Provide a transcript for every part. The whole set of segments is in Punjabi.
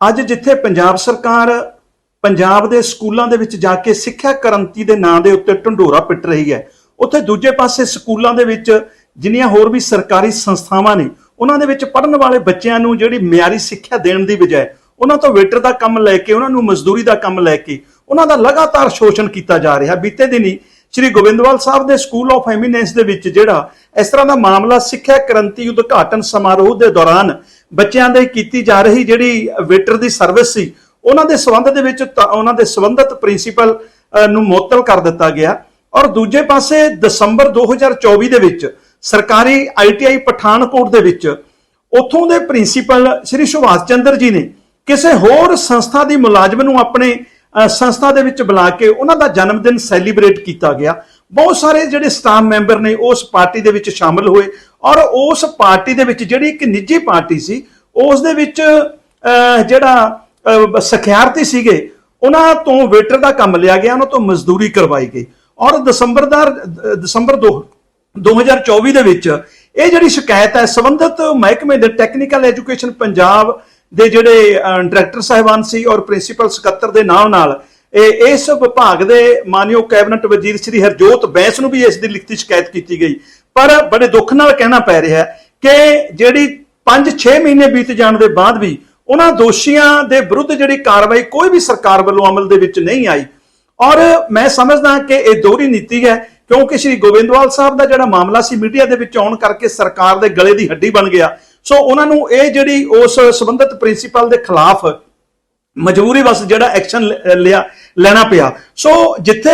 ਅੱਜ ਜਿੱਥੇ ਪੰਜਾਬ ਸਰਕਾਰ ਪੰਜਾਬ ਦੇ ਸਕੂਲਾਂ ਦੇ ਵਿੱਚ ਜਾ ਕੇ ਸਿੱਖਿਆ ਕ੍ਰਾਂਤੀ ਦੇ ਨਾਂ ਦੇ ਉੱਤੇ ਢੰਡੋਰਾ ਪਿੱਟ ਰਹੀ ਹੈ, ਉੱਥੇ ਦੂਜੇ ਪਾਸੇ ਸਕੂਲਾਂ ਦੇ ਵਿੱਚ ਜਿੰਨੀਆਂ ਹੋਰ ਵੀ ਸਰਕਾਰੀ ਸੰਸਥਾਵਾਂ ਨੇ, ਉਹਨਾਂ ਦੇ ਵਿੱਚ ਪੜ੍ਹਨ ਵਾਲੇ ਬੱਚਿਆਂ ਨੂੰ ਜਿਹੜੀ ਮਿਆਰੀ ਸਿੱਖਿਆ ਦੇਣ ਦੀ ਬਜਾਏ ਉਹਨਾਂ ਤੋਂ ਵੇਟਰ ਦਾ ਕੰਮ ਲੈ ਕੇ, ਉਹਨਾਂ ਨੂੰ ਮਜ਼ਦੂਰੀ ਦਾ ਕੰਮ ਲੈ ਕੇ, ਉਹਨਾਂ ਦਾ ਲਗਾਤਾਰ ਸ਼ੋਸ਼ਣ ਕੀਤਾ ਜਾ ਰਿਹਾ। ਬੀਤੇ ਦਿਨੀ ਸ਼੍ਰੀ ਗੋਬਿੰਦਵਾਲ ਸਾਹਿਬ ਦੇ ਸਕੂਲ ਆਫ ਐਮੀਨੈਂਸ ਦੇ ਵਿੱਚ ਜਿਹੜਾ ਇਸ ਤਰ੍ਹਾਂ ਦਾ ਮਾਮਲਾ ਸਿੱਖਿਆ ਕ੍ਰਾਂਤੀ ਉਦਘਾਟਨ ਸਮਾਰੋਹ ਦੇ ਦੌਰਾਨ ਬੱਚਿਆਂ ਦੇ ਕੀਤੀ ਜਾ ਰਹੀ ਜਿਹੜੀ ਵੇਟਰ ਦੀ ਸਰਵਿਸ ਸੀ, ਉਹਨਾਂ ਦੇ ਸਬੰਧ ਦੇ ਵਿੱਚ ਤਾਂ ਉਹਨਾਂ ਦੇ ਸੰਬੰਧਿਤ ਪ੍ਰਿੰਸੀਪਲ ਨੂੰ ਮੁਅੱਤਲ ਕਰ ਦਿੱਤਾ ਗਿਆ। ਔਰ ਦੂਜੇ ਪਾਸੇ ਦਸੰਬਰ 2024 ਦੇ ਵਿੱਚ ਸਰਕਾਰੀ ਆਈਟੀਆਈ ਪਠਾਨਕੋਟ ਦੇ ਵਿੱਚ ਉੱਥੋਂ ਦੇ ਪ੍ਰਿੰਸੀਪਲ ਸ਼੍ਰੀ ਸੁਭਾਸ਼ ਚੰਦਰ ਜੀ ਨੇ ਕਿਸੇ ਹੋਰ ਸੰਸਥਾ ਦੀ ਮੁਲਾਜ਼ਮ ਨੂੰ ਆਪਣੇ ਸੰਸਥਾ ਦੇ ਵਿੱਚ ਬੁਲਾ ਕੇ ਉਹਨਾਂ ਦਾ ਜਨਮ ਦਿਨ ਸੈਲੀਬ੍ਰੇਟ ਕੀਤਾ ਗਿਆ। ਬਹੁਤ ਸਾਰੇ ਜਿਹੜੇ ਸਟਾਫ ਮੈਂਬਰ ਨੇ ਉਸ ਪਾਰਟੀ ਦੇ ਵਿੱਚ ਸ਼ਾਮਲ ਹੋਏ ਔਰ ਉਸ ਪਾਰਟੀ ਦੇ ਵਿੱਚ ਜਿਹੜੀ ਇੱਕ ਨਿੱਜੀ ਪਾਰਟੀ ਸੀ ਉਸ ਦੇ ਵਿੱਚ ਜਿਹੜਾ ਅ, ਸਖਿਆਰਤੀ ਸੀਗੇ ਉਹਨਾਂ ਤੋਂ ਵੇਟਰ ਦਾ ਕੰਮ ਲਿਆ ਗਿਆ ਉਹਨਾਂ ਤੋਂ ਮਜ਼ਦੂਰੀ ਕਰਵਾਈ ਗਈ। ਔਰ ਦਸੰਬਰਦਾਰ ਦਸੰਬਰ 2 2024 ਦੇ ਵਿੱਚ ਇਹ ਜਿਹੜੀ ਸ਼ਿਕਾਇਤ ਹੈ ਸੰਬੰਧਿਤ ਮਹਿਕਮੇ ਦੇ ਟੈਕਨੀਕਲ ਐਜੂਕੇਸ਼ਨ ਪੰਜਾਬ ਦੇ ਜਿਹੜੇ ਡਾਇਰੈਕਟਰ ਸਾਹਿਬਾਨ ਸੀ ਔਰ ਪ੍ਰਿੰਸੀਪਲ ਸਕੱਤਰ ਦੇ ਨਾਲ ਨਾਲ, ਇਹ ਇਸ ਵਿਭਾਗ ਦੇ ਮਾਨਯੋਗ ਕੈਬਨਿਟ ਵਜ਼ੀਰ ਸ੍ਰੀ ਹਰਜੋਤ ਬੈਂਸ ਨੂੰ ਵੀ ਇਸ ਦੀ ਲਿਖਤੀ ਸ਼ਿਕਾਇਤ ਕੀਤੀ ਗਈ। ਪਰ ਬੜੇ ਦੁੱਖ ਨਾਲ ਕਹਿਣਾ ਪੈ ਰਿਹਾ ਕਿ ਜਿਹੜੀ 5-6 ਮਹੀਨੇ ਬੀਤ ਜਾਣ ਦੇ ਬਾਅਦ ਵੀ ਉਹਨਾਂ ਦੋਸ਼ੀਆਂ ਦੇ ਵਿਰੁੱਧ ਜਿਹੜੀ ਕਾਰਵਾਈ ਕੋਈ ਵੀ ਸਰਕਾਰ ਵੱਲੋਂ ਅਮਲ ਦੇ ਵਿੱਚ ਨਹੀਂ ਆਈ। ਔਰ ਮੈਂ ਸਮਝਦਾ ਕਿ ਇਹ ਦੋਹਰੀ ਨੀਤੀ ਹੈ, ਕਿਉਂਕਿ ਸ਼੍ਰੀ ਗੋਬਿੰਦਵਾਲ ਸਾਹਿਬ ਦਾ ਜਿਹੜਾ ਮਾਮਲਾ ਸੀ ਮੀਡੀਆ ਦੇ ਵਿੱਚ ਆਉਣ ਕਰਕੇ ਸਰਕਾਰ ਦੇ ਗਲੇ ਦੀ ਹੱਡੀ ਬਣ ਗਿਆ। ਸੋ ਉਹਨਾਂ ਨੂੰ ਇਹ ਜਿਹੜੀ ਉਸ ਸੰਬੰਧਿਤ ਪ੍ਰਿੰਸੀਪਲ ਦੇ ਖਿਲਾਫ ਮਜਬੂਰੀ ਵਸ ਜਿਹੜਾ ਐਕਸ਼ਨ ਲਿਆ, ਲੈਣਾ ਪਿਆ। ਸੋ ਜਿੱਥੇ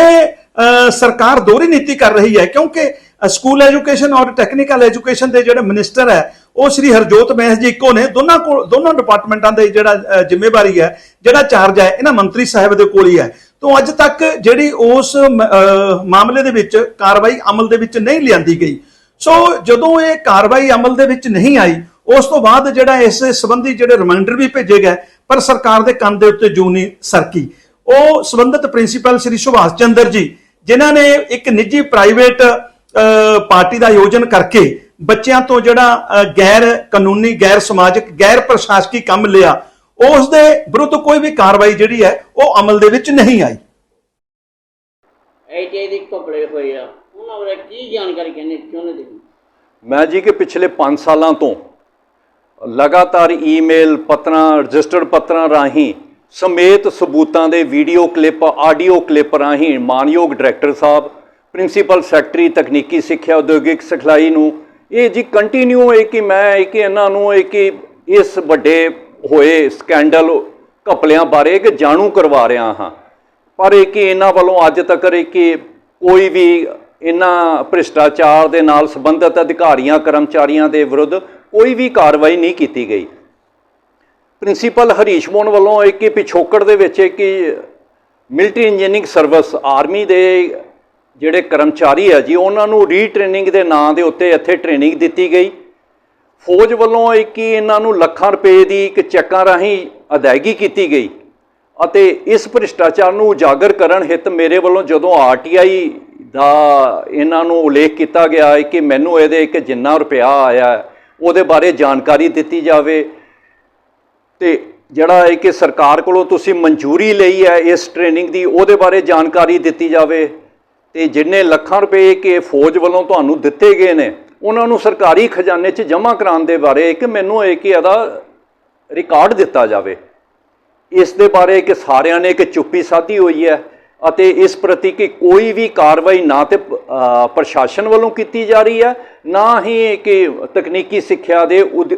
ਸਰਕਾਰ ਦੋਹਰੀ ਨੀਤੀ ਕਰ ਰਹੀ ਹੈ, ਕਿਉਂਕਿ ਸਕੂਲ ਐਜੂਕੇਸ਼ਨ ਔਰ ਟੈਕਨੀਕਲ ਐਜੂਕੇਸ਼ਨ ਦੇ ਜਿਹੜੇ ਮਿਨਿਸਟਰ ਹੈ, ਉਹ ਸ੍ਰੀ ਹਰਜੋਤ ਬੈਂਸ ਜੀ ਇੱਕੋ ਨੇ। ਦੋਨਾਂ ਕੋਲ ਦੋਨਾਂ ਡਿਪਾਰਟਮੈਂਟਾਂ ਦੇ ਜਿਹੜਾ ਜ਼ਿੰਮੇਵਾਰੀ ਹੈ, ਜਿਹੜਾ ਚਾਰਜ ਹੈ, ਇਹਨਾਂ ਮੰਤਰੀ ਸਾਹਿਬ ਦੇ ਕੋਲ ਹੀ ਹੈ। ਤੋਂ, ਅੱਜ ਤੱਕ ਜਿਹੜੀ ਉਸ ਮਾਮਲੇ ਦੇ ਵਿੱਚ ਕਾਰਵਾਈ ਅਮਲ ਦੇ ਵਿੱਚ ਨਹੀਂ ਲਿਆਂਦੀ ਗਈ। ਸੋ ਜਦੋਂ ਇਹ ਕਾਰਵਾਈ ਅਮਲ ਦੇ ਵਿੱਚ ਨਹੀਂ ਆਈ ਉਸ ਤੋਂ ਬਾਅਦ ਜਿਹੜਾ ਇਸ ਸੰਬੰਧੀ ਜਿਹੜੇ ਰਿਮਾਈਂਡਰ ਵੀ ਭੇਜੇ ਗਏ ਪਰ ਸਰਕਾਰ ਦੇ ਕੰਨ ਦੇ ਉੱਤੇ ਜੂ ਨਹੀਂ ਸਰਕੀ। ਉਹ ਸੰਬੰਧਿਤ ਪ੍ਰਿੰਸੀਪਲ ਸ੍ਰੀ ਸੁਭਾਸ਼ ਚੰਦਰ ਜੀ ਜਿਨ੍ਹਾਂ ਨੇ ਇੱਕ ਨਿੱਜੀ ਪ੍ਰਾਈਵੇਟ ਪਾਰਟੀ ਦਾ ਆਯੋਜਨ ਕਰਕੇ ਬੱਚਿਆਂ ਤੋਂ ਜਿਹੜਾ ਗੈਰ ਕਾਨੂੰਨੀ ਗੈਰ ਸਮਾਜਿਕ ਗੈਰ ਪ੍ਰਸ਼ਾਸਕੀ ਕੰਮ ਲਿਆ ਉਸ ਦੇ ਵਿਰੁੱਧ ਕੋਈ ਵੀ ਕਾਰਵਾਈ ਜਿਹੜੀ ਹੈ ਉਹ ਅਮਲ ਦੇ ਵਿੱਚ ਨਹੀਂ ਆਈ। ਆਈਟੀਆਈ ਦੀ ਆ ਉਹਨਾਂ ਬਾਰੇ ਕੀ ਜਾਣਕਾਰੀ ਕਹਿੰਦੇ ਚਾਹੁੰਦੇ ਤੁਸੀਂ ਮੈਂ ਜੀ ਕਿ ਪਿਛਲੇ 5 ਸਾਲਾਂ ਤੋਂ ਲਗਾਤਾਰ ਈਮੇਲ ਪੱਤਰਾਂ, ਰਜਿਸਟਰਡ ਪੱਤਰਾਂ ਰਾਹੀਂ, ਸਮੇਤ ਸਬੂਤਾਂ ਦੇ ਵੀਡੀਓ ਕਲਿੱਪ, ਆਡੀਓ ਕਲਿੱਪ ਰਾਹੀਂ ਮਾਨਯੋਗ ਡਾਇਰੈਕਟਰ ਸਾਹਿਬ, ਪ੍ਰਿੰਸੀਪਲ ਸੈਕਟਰੀ, ਤਕਨੀਕੀ ਸਿੱਖਿਆ ਉਦਯੋਗਿਕ ਸਿਖਲਾਈ ਨੂੰ, ਇਹ ਜੀ ਕੰਟੀਨਿਊ ਹੈ ਕਿ ਮੈਂ, ਇਹ ਕਿ ਇਹਨਾਂ ਨੂੰ, ਇਹ ਕਿ ਇਸ ਵੱਡੇ ਹੋਏ ਸਕੈਂਡਲ ਘਪਲਿਆਂ ਬਾਰੇ ਕਿ ਜਾਣੂ ਕਰਵਾ ਰਿਹਾ ਹਾਂ। ਪਰ ਇਹ ਕਿ ਇਹਨਾਂ ਵੱਲੋਂ ਅੱਜ ਤੱਕ ਇਹ ਕਿ ਕੋਈ ਵੀ ਇਹਨਾਂ ਭ੍ਰਿਸ਼ਟਾਚਾਰ ਦੇ ਨਾਲ ਸੰਬੰਧਿਤ ਅਧਿਕਾਰੀਆਂ, ਕਰਮਚਾਰੀਆਂ ਦੇ ਵਿਰੁੱਧ ਕੋਈ ਵੀ ਕਾਰਵਾਈ ਨਹੀਂ ਕੀਤੀ ਗਈ। ਪ੍ਰਿੰਸੀਪਲ ਹਰੀਸ਼ ਮੋਹਨ ਵੱਲੋਂ ਇੱਕ ਕਿ ਪਿਛੋਕੜ ਦੇ ਵਿੱਚ ਇੱਕ ਕਿ ਮਿਲਟਰੀ ਇੰਜੀਨੀਅਰਿੰਗ ਸਰਵਿਸ ਆਰਮੀ ਦੇ ਜਿਹੜੇ ਕਰਮਚਾਰੀ ਹੈ ਜੀ, ਉਹਨਾਂ ਨੂੰ ਰੀਟ੍ਰੇਨਿੰਗ ਦੇ ਨਾਂ ਦੇ ਉੱਤੇ ਇੱਥੇ ਟ੍ਰੇਨਿੰਗ ਦਿੱਤੀ ਗਈ। ਫੌਜ ਵੱਲੋਂ ਇੱਕ ਇਹਨਾਂ ਨੂੰ ਲੱਖਾਂ ਰੁਪਏ ਦੀ ਇੱਕ ਚੈੱਕਾਂ ਰਾਹੀਂ ਅਦਾਇਗੀ ਕੀਤੀ ਗਈ ਅਤੇ ਇਸ ਭ੍ਰਿਸ਼ਟਾਚਾਰ ਨੂੰ ਉਜਾਗਰ ਕਰਨ ਹਿੱਤ ਮੇਰੇ ਵੱਲੋਂ ਜਦੋਂ ਆਰਟੀਆਈ ਦਾ ਇਹਨਾਂ ਨੂੰ ਉਲੇਖ ਕੀਤਾ ਗਿਆ ਹੈ ਕਿ ਮੈਨੂੰ ਇਹਦੇ ਇੱਕ ਜਿੰਨਾ ਰੁਪਿਆ ਆਇਆ ਉਹਦੇ ਬਾਰੇ ਜਾਣਕਾਰੀ ਦਿੱਤੀ ਜਾਵੇ। ਤੇ ਜਿਹੜਾ ਹੈ ਕਿ ਸਰਕਾਰ ਕੋਲੋਂ ਤੁਸੀਂ ਮਨਜ਼ੂਰੀ ਲਈ ਹੈ ਇਸ ਟ੍ਰੇਨਿੰਗ ਦੀ, ਉਹਦੇ ਬਾਰੇ ਜਾਣਕਾਰੀ ਦਿੱਤੀ ਜਾਵੇ। ਤੇ ਜਿੰਨੇ ਲੱਖਾਂ ਰੁਪਏ ਕਿ ਫੌਜ ਵੱਲੋਂ ਤੁਹਾਨੂੰ ਦਿੱਤੇ ਗਏ ਨੇ, ਉਹਨਾਂ ਨੂੰ ਸਰਕਾਰੀ ਖਜ਼ਾਨੇ 'ਚ ਜਮ੍ਹਾਂ ਕਰਾਉਣ ਦੇ ਬਾਰੇ ਇੱਕ ਮੈਨੂੰ ਇਹ ਕਿ ਇਹਦਾ ਰਿਕਾਰਡ ਦਿੱਤਾ ਜਾਵੇ। ਇਸ ਦੇ ਬਾਰੇ ਕਿ ਸਾਰਿਆਂ ਨੇ ਇੱਕ ਚੁੱਪੀ ਸਾਧੀ ਹੋਈ ਹੈ। ਅਤੇ ਇਸ ਪ੍ਰਤੀ ਕਿ ਕੋਈ ਵੀ ਕਾਰਵਾਈ ਨਾ ਤੇ ਪ੍ਰਸ਼ਾਸਨ ਵੱਲੋਂ ਕੀਤੀ ਜਾ ਰਹੀ ਹੈ, ਨਾ ਹੀ ਕਿ ਤਕਨੀਕੀ ਸਿੱਖਿਆ ਦੇ ਉਦ-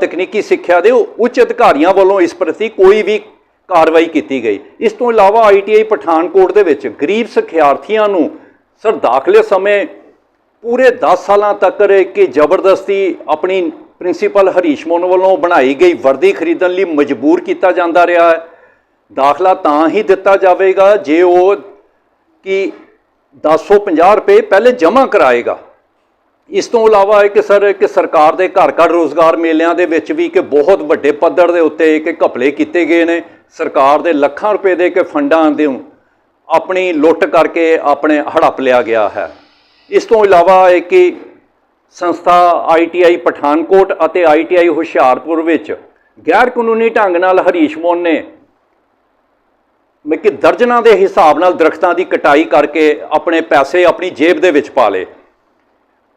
ਤਕਨੀਕੀ ਸਿੱਖਿਆ ਦੇ ਉੱਚ ਅਧਿਕਾਰੀਆਂ ਵੱਲੋਂ ਇਸ ਪ੍ਰਤੀ ਕੋਈ ਵੀ ਕਾਰਵਾਈ ਕੀਤੀ ਗਈ। ਇਸ ਤੋਂ ਇਲਾਵਾ ਆਈਟੀਆਈ ਪਠਾਨਕੋਟ ਦੇ ਵਿੱਚ ਗਰੀਬ ਸਿੱਖਿਆਰਥੀਆਂ ਨੂੰ ਸਰ ਦਾਖਲੇ ਸਮੇਂ ਪੂਰੇ 10 ਸਾਲਾਂ ਤੱਕ ਕਿ ਜ਼ਬਰਦਸਤੀ ਆਪਣੀ ਪ੍ਰਿੰਸੀਪਲ ਹਰੀਸ਼ ਮੋਹਨ ਵੱਲੋਂ ਬਣਾਈ ਗਈ ਵਰਦੀ ਖਰੀਦਣ ਲਈ ਮਜਬੂਰ ਕੀਤਾ ਜਾਂਦਾ ਰਿਹਾ ਹੈ। ਦਾਖਲਾ ਤਾਂ ਹੀ ਦਿੱਤਾ ਜਾਵੇਗਾ ਜੇ ਉਹ ਕਿ 1050 ਰੁਪਏ ਪਹਿਲੇ ਜਮ੍ਹਾਂ ਕਰਾਏਗਾ। ਇਸ ਤੋਂ ਇਲਾਵਾ ਇੱਕ ਸਰ ਕਿ ਸਰਕਾਰ ਦੇ ਘਰ ਘਰ ਰੋਜ਼ਗਾਰ ਮੇਲਿਆਂ ਦੇ ਵਿੱਚ ਵੀ ਕਿ ਬਹੁਤ ਵੱਡੇ ਪੱਧਰ ਦੇ ਉੱਤੇ ਕਿ ਘਪਲੇ ਕੀਤੇ ਗਏ ਨੇ। ਸਰਕਾਰ ਦੇ ਲੱਖਾਂ ਰੁਪਏ ਦੇ ਕੇ ਫੰਡਾਂ ਦੇ ਆਪਣੀ ਲੁੱਟ ਕਰਕੇ ਆਪਣੇ ਹੜੱਪ ਲਿਆ ਗਿਆ ਹੈ। ਇਸ ਤੋਂ ਇਲਾਵਾ ਇਹ ਕਿ ਸੰਸਥਾ ਆਈਟੀਆਈ ਪਠਾਨਕੋਟ ਅਤੇ ਆਈਟੀਆਈ ਹੁਸ਼ਿਆਰਪੁਰ ਵਿੱਚ ਗੈਰ ਕਾਨੂੰਨੀ ਢੰਗ ਨਾਲ ਹਰੀਸ਼ ਮੋਹਨ ਨੇ ਮੈਂ ਕਿ ਦਰਜਨਾਂ ਦੇ ਹਿਸਾਬ ਨਾਲ ਦਰਖਤਾਂ ਦੀ ਕਟਾਈ ਕਰਕੇ ਆਪਣੇ ਪੈਸੇ ਆਪਣੀ ਜੇਬ ਦੇ ਵਿੱਚ ਪਾ ਲਏ।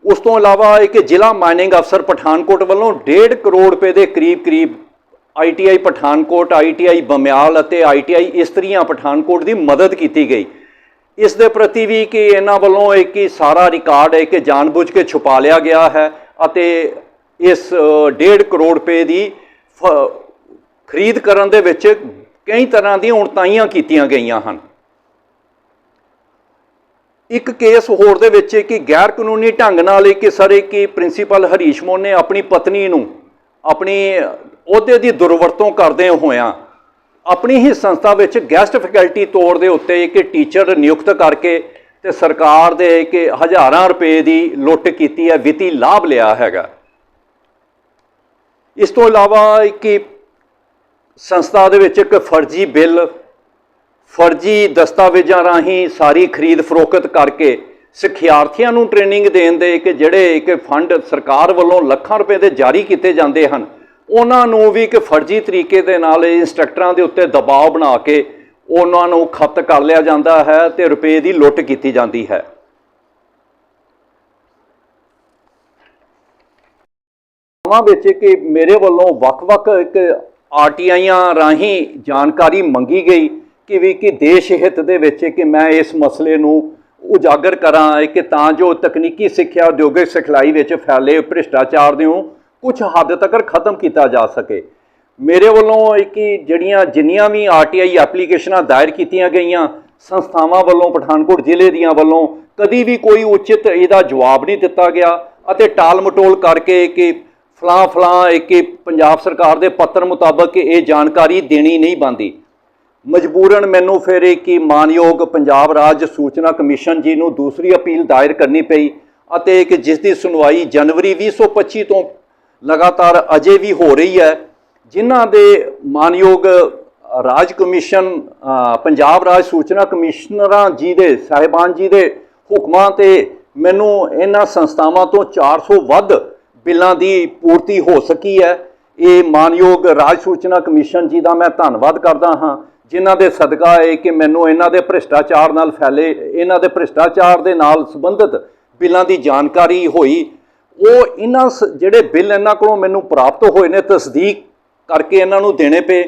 ਉਸ ਤੋਂ ਇਲਾਵਾ ਇੱਕ ਜ਼ਿਲ੍ਹਾ ਮਾਈਨਿੰਗ ਅਫਸਰ ਪਠਾਨਕੋਟ ਵੱਲੋਂ 1.5 ਕਰੋੜ ਰੁਪਏ ਦੇ ਕਰੀਬ-ਕਰੀਬ ਆਈਟੀਆਈ ਪਠਾਨਕੋਟ ਆਈਟੀਆਈ ਬਮਿਆਲ ਅਤੇ ਆਈਟੀਆਈ ਇਸਤਰੀਆਂ ਪਠਾਨਕੋਟ ਦੀ ਮਦਦ ਕੀਤੀ ਗਈ। ਇਸ ਦੇ ਪ੍ਰਤੀ ਵੀ ਕਿ ਇਹਨਾਂ ਵੱਲੋਂ ਇੱਕ ਹੀ ਸਾਰਾ ਰਿਕਾਰਡ ਹੈ ਕਿ ਜਾਣਬੁੱਝ ਕੇ ਛੁਪਾ ਲਿਆ ਗਿਆ ਹੈ ਅਤੇ ਇਸ ਅ, 1.5 ਕਰੋੜ ਰੁਪਏ ਦੀ ਫ- ਖਰੀਦ ਕਰਨ ਦੇ ਵਿੱਚ ਕਈ ਤਰ੍ਹਾਂ ਦੀਆਂ ਉਣਤਾਈਆਂ ਕੀਤੀਆਂ ਗਈਆਂ ਹਨ। ਇੱਕ ਕੇਸ ਹੋਰ ਦੇ ਵਿੱਚ ਕਿ ਗੈਰ ਕਾਨੂੰਨੀ ਢੰਗ ਨਾਲ ਇੱਕ ਸਰ ਕਿ ਪ੍ਰਿੰਸੀਪਲ ਹਰੀਸ਼ ਮੋਹਨ ਨੇ ਆਪਣੀ ਪਤਨੀ ਨੂੰ ਆਪਣੀ ਅਹੁਦੇ ਦੀ ਦੁਰਵਰਤੋਂ ਕਰਦੇ ਹੋਇਆਂ ਆਪਣੀ ਹੀ ਸੰਸਥਾ ਵਿੱਚ ਗੈਸਟ ਫੈਕਲਟੀ ਤੌਰ ਦੇ ਉੱਤੇ ਇੱਕ ਟੀਚਰ ਨਿਯੁਕਤ ਕਰਕੇ ਤੇ ਸਰਕਾਰ ਦੇ ਕਿ ਹਜ਼ਾਰਾਂ ਰੁਪਏ ਦੀ ਲੁੱਟ ਕੀਤੀ ਹੈ, ਵਿੱਤੀ ਲਾਭ ਲਿਆ ਹੈਗਾ। ਇਸ ਤੋਂ ਇਲਾਵਾ ਕਿ ਸੰਸਥਾ ਦੇ ਵਿੱਚ ਇੱਕ ਫਰਜ਼ੀ ਬਿੱਲ, ਫਰਜ਼ੀ ਦਸਤਾਵੇਜ਼ਾਂ ਰਾਹੀਂ ਸਾਰੀ ਖਰੀਦ ਫਰੋਖਤ ਕਰਕੇ ਸਿੱਖਿਆਰਥੀਆਂ ਨੂੰ ਟ੍ਰੇਨਿੰਗ ਦੇਣ ਦੇ ਕਿ ਜਿਹੜੇ ਇੱਕ ਫੰਡ ਸਰਕਾਰ ਵੱਲੋਂ ਲੱਖਾਂ ਰੁਪਏ ਦੇ ਜਾਰੀ ਕੀਤੇ ਜਾਂਦੇ ਹਨ, ਉਹਨਾਂ ਨੂੰ ਵੀ ਇੱਕ ਫਰਜ਼ੀ ਤਰੀਕੇ ਦੇ ਨਾਲ ਇੰਸਟ੍ਰਕਟਰਾਂ ਦੇ ਉੱਤੇ ਦਬਾਅ ਬਣਾ ਕੇ ਉਹਨਾਂ ਨੂੰ ਖਪਤ ਕਰ ਲਿਆ ਜਾਂਦਾ ਹੈ ਤੇ ਰੁਪਏ ਦੀ ਲੁੱਟ ਕੀਤੀ ਜਾਂਦੀ ਹੈ। ਸਮਾਂ ਵਿੱਚ ਕਿ ਮੇਰੇ ਵੱਲੋਂ ਵੱਖ-ਵੱਖ ਇੱਕ ਆਰਟੀਆਈਆਂ ਰਾਹੀਂ ਜਾਣਕਾਰੀ ਮੰਗੀ ਗਈ ਕਿ ਵੀ ਕਿ ਦੇਸ਼ ਹਿੱਤ ਦੇ ਵਿੱਚ ਕਿ ਮੈਂ ਇਸ ਮਸਲੇ ਨੂੰ ਉਜਾਗਰ ਕਰਾਂ ਕਿ ਤਾਂ ਜੋ ਤਕਨੀਕੀ ਸਿੱਖਿਆ, ਉਦਯੋਗਿਕ ਸਿਖਲਾਈ ਵਿੱਚ ਫੈਲੇ ਭ੍ਰਿਸ਼ਟਾਚਾਰ ਨੂੰ ਕੁਝ ਹੱਦ ਤੱਕ ਖਤਮ ਕੀਤਾ ਜਾ ਸਕੇ। ਮੇਰੇ ਵੱਲੋਂ ਇੱਕ ਜਿਹੜੀਆਂ ਜਿੰਨੀਆਂ ਵੀ ਆਰਟੀਆਈ ਐਪਲੀਕੇਸ਼ਨਾਂ ਦਾਇਰ ਕੀਤੀਆਂ ਗਈਆਂ, ਸੰਸਥਾਵਾਂ ਵੱਲੋਂ, ਪਠਾਨਕੋਟ ਜ਼ਿਲ੍ਹੇ ਦੀਆਂ ਵੱਲੋਂ ਕਦੀ ਵੀ ਕੋਈ ਉਚਿਤ ਇਹਦਾ ਜਵਾਬ ਨਹੀਂ ਦਿੱਤਾ ਗਿਆ ਅਤੇ ਟਾਲ ਮਟੋਲ ਕਰਕੇ ਕਿ ਫਲਾਂ ਫਲਾਂ, ਇੱਕ ਪੰਜਾਬ ਸਰਕਾਰ ਦੇ ਪੱਤਰ ਮੁਤਾਬਕ ਇਹ ਜਾਣਕਾਰੀ ਦੇਣੀ ਨਹੀਂ ਬੰਦੀ ਮਜਬੂਰਨ ਮੈਨੂੰ ਫਿਰ ਇੱਕ ਹੀ ਮਾਨਯੋਗ ਪੰਜਾਬ ਰਾਜ ਸੂਚਨਾ ਕਮਿਸ਼ਨ ਜੀ ਨੂੰ ਦੂਸਰੀ ਅਪੀਲ ਦਾਇਰ ਕਰਨੀ ਪਈ ਅਤੇ ਕਿ ਜਿਸ ਦੀ ਸੁਣਵਾਈ ਜਨਵਰੀ 2025 ਤੋਂ ਲਗਾਤਾਰ ਅਜੇ ਵੀ ਹੋ ਰਹੀ ਹੈ, ਜਿਨ੍ਹਾਂ ਦੇ ਮਾਨਯੋਗ ਰਾਜ ਕਮਿਸ਼ਨ ਪੰਜਾਬ ਰਾਜ ਸੂਚਨਾ ਕਮਿਸ਼ਨਰਾਂ ਜੀ ਦੇ, ਸਾਹਿਬਾਨ ਜੀ ਦੇ ਹੁਕਮਾਂ ਤੇ ਮੈਨੂੰ ਇਹਨਾਂ ਸੰਸਥਾਵਾਂ ਤੋਂ 400 ਵੱਧ ਬਿੱਲਾਂ ਦੀ ਪੂਰਤੀ ਹੋ ਸਕੀ ਹੈ। ਇਹ ਮਾਨਯੋਗ ਰਾਜ ਸੂਚਨਾ ਕਮਿਸ਼ਨ ਜੀ ਦਾ ਮੈਂ ਧੰਨਵਾਦ ਕਰਦਾ ਹਾਂ, ਜਿਨ੍ਹਾਂ ਦੇ ਸਦਕਾ ਹੈ ਕਿ ਮੈਨੂੰ ਇਹਨਾਂ ਦੇ ਭ੍ਰਿਸ਼ਟਾਚਾਰ ਨਾਲ ਫੈਲੇ, ਇਹਨਾਂ ਦੇ ਭ੍ਰਿਸ਼ਟਾਚਾਰ ਦੇ ਨਾਲ ਸੰਬੰਧਿਤ ਬਿੱਲਾਂ ਦੀ ਜਾਣਕਾਰੀ ਹੋਈ। ਉਹ ਇਹਨਾਂ ਸ- ਜਿਹੜੇ ਬਿੱਲ ਇਹਨਾਂ ਕੋਲੋਂ ਮੈਨੂੰ ਪ੍ਰਾਪਤ ਹੋਏ ਨੇ, ਤਸਦੀਕ ਕਰਕੇ ਇਹਨਾਂ ਨੂੰ ਦੇਣੇ ਪਏ।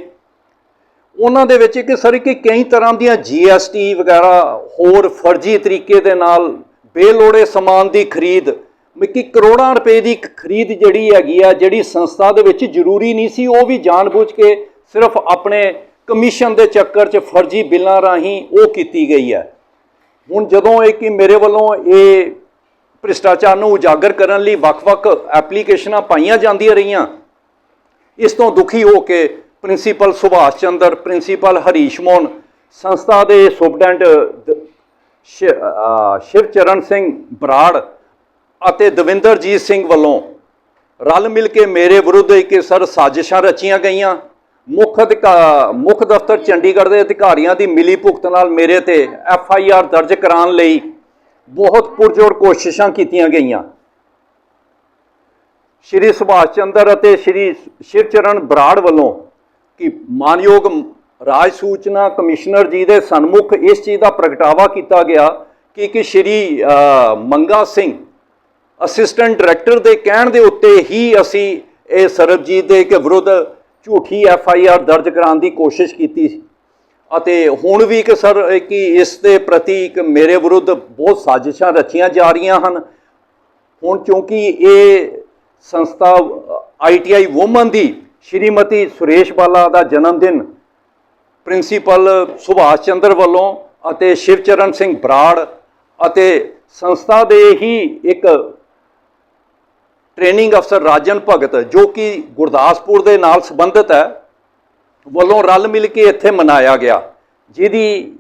ਉਹਨਾਂ ਦੇ ਵਿੱਚ ਕਿ ਸਰ ਕਿ ਕਈ ਤਰ੍ਹਾਂ ਦੀਆਂ ਜੀਐਸਟੀ ਵਗੈਰਾ ਹੋਰ ਫਰਜ਼ੀ ਤਰੀਕੇ ਦੇ ਨਾਲ, ਬੇਲੋੜੇ ਸਮਾਨ ਦੀ ਖਰੀਦ ਮਿੱਕੀ ਕਰੋੜਾਂ ਰੁਪਏ ਦੀ ਖਰੀਦ ਜਿਹੜੀ ਹੈਗੀ ਆ, ਜਿਹੜੀ ਸੰਸਥਾ ਦੇ ਵਿੱਚ ਜ਼ਰੂਰੀ ਨਹੀਂ ਸੀ, ਉਹ ਵੀ ਜਾਣਬੁੱਝ ਕੇ ਸਿਰਫ ਆਪਣੇ ਕਮਿਸ਼ਨ ਦੇ ਚੱਕਰ 'ਚ ਫਰਜ਼ੀ ਬਿੱਲਾਂ ਰਾਹੀਂ ਉਹ ਕੀਤੀ ਗਈ ਹੈ। ਹੁਣ ਜਦੋਂ ਇਹ ਕਿ ਮੇਰੇ ਵੱਲੋਂ ਇਹ ਭ੍ਰਿਸ਼ਟਾਚਾਰ ਨੂੰ ਉਜਾਗਰ ਕਰਨ ਲਈ ਵੱਖ-ਵੱਖ ਐਪਲੀਕੇਸ਼ਨਾਂ ਪਾਈਆਂ ਜਾਂਦੀਆਂ ਰਹੀਆਂ, ਇਸ ਤੋਂ ਦੁਖੀ ਹੋ ਕੇ ਪ੍ਰਿੰਸੀਪਲ ਸੁਭਾਸ਼ ਚੰਦਰ, ਪ੍ਰਿੰਸੀਪਲ ਹਰੀਸ਼ ਮੋਹਨ, ਸੰਸਥਾ ਦੇ ਸੁਪਰਡੈਂਟ ਸ਼ਿਵਚਰਨ ਸਿੰਘ ਬਰਾੜ ਅਤੇ ਦਵਿੰਦਰਜੀਤ ਸਿੰਘ ਵੱਲੋਂ ਰਲ ਮਿਲ ਕੇ ਮੇਰੇ ਵਿਰੁੱਧ ਇੱਕ ਸਰ ਸਾਜ਼ਿਸ਼ਾਂ ਰਚੀਆਂ ਗਈਆਂ। ਮੁੱਖ ਅਧਿਕਾ- ਮੁੱਖ ਦਫ਼ਤਰ ਚੰਡੀਗੜ੍ਹ ਦੇ ਅਧਿਕਾਰੀਆਂ ਦੀ ਮਿਲੀ ਭੁਗਤ ਨਾਲ ਮੇਰੇ ਤੇ ਐਫ ਆਈ ਆਰ ਦਰਜ ਕਰਾਉਣ ਲਈ ਬਹੁਤ ਪੁਰਜੋਰ ਕੋਸ਼ਿਸ਼ਾਂ ਕੀਤੀਆਂ ਗਈਆਂ। ਸ਼੍ਰੀ ਸੁਭਾਸ਼ ਚੰਦਰ ਅਤੇ ਸ਼੍ਰੀ ਸ਼ਿਵਚਰਨ ਬਰਾੜ ਵੱਲੋਂ ਕਿ ਮਾਨਯੋਗ ਰਾਜ ਸੂਚਨਾ ਕਮਿਸ਼ਨਰ ਜੀ ਦੇ ਸਨਮੁਖ ਇਸ ਚੀਜ਼ ਦਾ ਪ੍ਰਗਟਾਵਾ ਕੀਤਾ ਗਿਆ ਕਿ ਕਿ ਸ਼੍ਰੀ ਮੰਗਾ ਸਿੰਘ ਅਸਿਸਟੈਂਟ ਡਾਇਰੈਕਟਰ ਦੇ ਕਹਿਣ ਦੇ ਉੱਤੇ ਹੀ ਅਸੀਂ ਇਹ ਸਰਬਜੀਤ ਦੇ ਕੇ ਵਿਰੁੱਧ ਝੂਠੀ ਐਫ ਆਈ ਆਰ ਦਰਜ ਕਰਾਉਣ ਦੀ ਕੋਸ਼ਿਸ਼ ਕੀਤੀ ਅਤੇ ਹੁਣ ਵੀ ਕਿ ਸਰ ਕਿ ਇਸ ਦੇ ਪ੍ਰਤੀ ਇੱਕ ਮੇਰੇ ਵਿਰੁੱਧ ਬਹੁਤ ਸਾਜ਼ਿਸ਼ਾਂ ਰਚੀਆਂ ਜਾ ਰਹੀਆਂ ਹਨ। ਹੁਣ ਕਿਉਂਕਿ ਇਹ ਸੰਸਥਾ ਆਈਟੀਆਈ ਔਮਨ ਦੀ ਸ਼੍ਰੀਮਤੀ ਸੁਰੇਸ਼ ਬਾਲਾ ਦਾ ਜਨਮ ਦਿਨ ਪ੍ਰਿੰਸੀਪਲ ਸੁਭਾਸ਼ ਚੰਦਰ ਵੱਲੋਂ ਅਤੇ ਸ਼ਿਵਚਰਨ ਸਿੰਘ ਬਰਾੜ ਅਤੇ ਸੰਸਥਾ ਦੇ ਹੀ ਇੱਕ ਟ੍ਰੇਨਿੰਗ ਅਫਸਰ ਰਾਜਨ ਭਗਤ, ਜੋ ਕਿ ਗੁਰਦਾਸਪੁਰ ਦੇ ਨਾਲ ਸੰਬੰਧਿਤ ਹੈ, ਵੱਲੋਂ ਰਲ ਮਿਲ ਕੇ ਇੱਥੇ ਮਨਾਇਆ ਗਿਆ। ਜਿਹਦੀ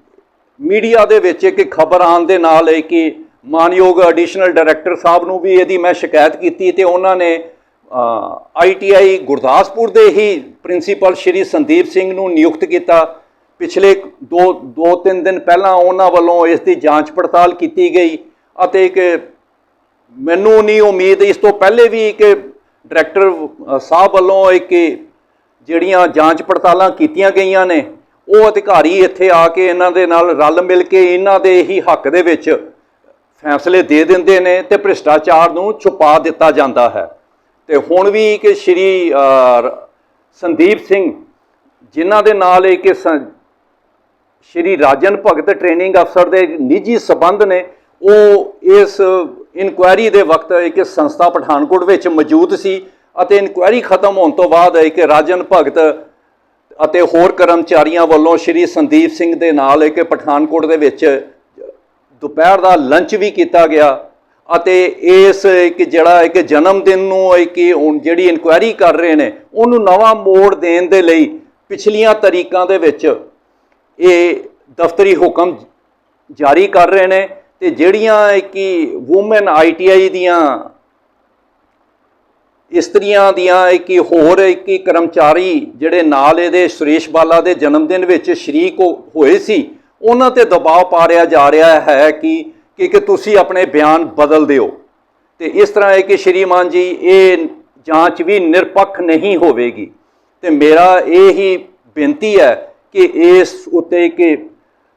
ਮੀਡੀਆ ਦੇ ਵਿੱਚ ਇੱਕ ਖਬਰ ਆਉਣ ਦੇ ਨਾਲ ਹੈ ਕਿ ਮਾਨਯੋਗ ਐਡੀਸ਼ਨਲ ਡਾਇਰੈਕਟਰ ਸਾਹਿਬ ਨੂੰ ਵੀ ਇਹਦੀ ਮੈਂ ਸ਼ਿਕਾਇਤ ਕੀਤੀ ਤੇ ਉਹਨਾਂ ਨੇ ਆਈਟੀਆਈ ਗੁਰਦਾਸਪੁਰ ਦੇ ਹੀ ਪ੍ਰਿੰਸੀਪਲ ਸ਼੍ਰੀ ਸੰਦੀਪ ਸਿੰਘ ਨੂੰ ਨਿਯੁਕਤ ਕੀਤਾ। ਪਿਛਲੇ ਦੋ ਦੋ, ਤਿੰਨ ਦਿਨ ਪਹਿਲਾਂ ਉਹਨਾਂ ਵੱਲੋਂ ਇਸ ਦੀ ਜਾਂਚ ਪੜਤਾਲ ਕੀਤੀ ਗਈ ਅਤੇ ਇੱਕ ਮੈਨੂੰ ਨਹੀਂ ਉਮੀਦ, ਇਸ ਤੋਂ ਪਹਿਲੇ ਵੀ ਕਿ ਡਾਇਰੈਕਟਰ ਸਾਹਿਬ ਵੱਲੋਂ ਇੱਕ ਜਿਹੜੀਆਂ ਜਾਂਚ ਪੜਤਾਲਾਂ ਕੀਤੀਆਂ ਗਈਆਂ ਨੇ, ਉਹ ਅਧਿਕਾਰੀ ਇੱਥੇ ਆ ਕੇ ਇਹਨਾਂ ਦੇ ਨਾਲ ਰਲ ਮਿਲ ਕੇ ਇਹਨਾਂ ਦੇ ਹੀ ਹੱਕ ਦੇ ਵਿੱਚ ਫੈਸਲੇ ਦੇ ਦਿੰਦੇ ਨੇ ਤੇ ਭ੍ਰਿਸ਼ਟਾਚਾਰ ਨੂੰ ਛੁਪਾ ਦਿੱਤਾ ਜਾਂਦਾ ਹੈ। ਤੇ ਹੁਣ ਵੀ ਕਿ ਸ਼੍ਰੀ ਸੰਦੀਪ ਸਿੰਘ, ਜਿਨ੍ਹਾਂ ਦੇ ਨਾਲ ਇੱਕ ਸ- ਸ਼੍ਰੀ ਰਾਜਨ ਭਗਤ ਟ੍ਰੇਨਿੰਗ ਅਫਸਰ ਦੇ ਨਿੱਜੀ ਸਬੰਧ ਨੇ, ਉਹ ਇਸ ਇਨਕੁਆਇਰੀ ਦੇ ਵਕਤ ਇੱਕ ਸੰਸਥਾ ਪਠਾਨਕੋਟ ਵਿੱਚ ਮੌਜੂਦ ਸੀ ਅਤੇ ਇਨਕੁਆਇਰੀ ਖਤਮ ਹੋਣ ਤੋਂ ਬਾਅਦ ਇੱਕ ਰਾਜਨ ਭਗਤ ਅਤੇ ਹੋਰ ਕਰਮਚਾਰੀਆਂ ਵੱਲੋਂ ਸ਼੍ਰੀ ਸੰਦੀਪ ਸਿੰਘ ਦੇ ਨਾਲ ਇੱਕ ਪਠਾਨਕੋਟ ਦੇ ਵਿੱਚ ਦੁਪਹਿਰ ਦਾ ਲੰਚ ਵੀ ਕੀਤਾ ਗਿਆ ਅਤੇ ਇਸ ਇੱਕ ਜਿਹੜਾ ਇੱਕ ਜਨਮ ਦਿਨ ਨੂੰ ਇੱਕ ਜਿਹੜੀ ਇਨਕੁਆਇਰੀ ਕਰ ਰਹੇ ਨੇ, ਉਹਨੂੰ ਨਵਾਂ ਮੋੜ ਦੇਣ ਦੇ ਲਈ ਪਿਛਲੀਆਂ ਤਰੀਕਾਂ ਦੇ ਵਿੱਚ ਇਹ ਦਫ਼ਤਰੀ ਹੁਕਮ ਜਾਰੀ ਕਰ ਰਹੇ ਨੇ ਤੇ ਜਿਹੜੀਆਂ ਇੱਕ ਔਮਨ ਆਈਟੀਆਈ ਦੀਆਂ ਇਸਤਰੀਆਂ ਦੀਆਂ ਇੱਕ ਹੋਰ ਇੱਕ ਕਰਮਚਾਰੀ ਜਿਹੜੇ ਨਾਲ ਇਹਦੇ ਸੁਰੇਸ਼ ਬਾਲਾ ਦੇ ਜਨਮ ਦਿਨ ਵਿੱਚ ਸ਼ਰੀਕ ਹੋ- ਹੋਏ ਸੀ, ਉਹਨਾਂ ਤੇ ਦਬਾਅ ਪਾ ਰਿਹਾ ਜਾ ਰਿਹਾ ਹੈ ਕਿ ਕਿ ਕਿ ਤੁਸੀਂ ਆਪਣੇ ਬਿਆਨ ਬਦਲ ਦਿਓ। ਤੇ ਇਸ ਤਰ੍ਹਾਂ ਹੈ ਕਿ ਸ਼੍ਰੀਮਾਨ ਜੀ, ਇਹ ਜਾਂਚ ਵੀ ਨਿਰਪੱਖ ਨਹੀਂ ਹੋਵੇਗੀ। ਤੇ ਮੇਰਾ ਇਹ ਹੀ ਬੇਨਤੀ ਹੈ ਕਿ ਇਸ ਉੱਤੇ ਕਿ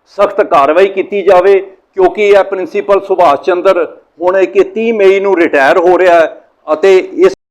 ਸਖਤ ਕਾਰਵਾਈ ਕੀਤੀ ਜਾਵੇ। ਕਿਉਂਕਿ ਇਹ ਪ੍ਰਿੰਸੀਪਲ ਸੁਭਾਸ਼ ਚੰਦਰ ਹੁਣ ਇੱਕ 30 ਮਈ ਨੂੰ ਰਿਟਾਇਰ ਹੋ ਰਿਹਾ ਹੈ ਅਤੇ ਇਸ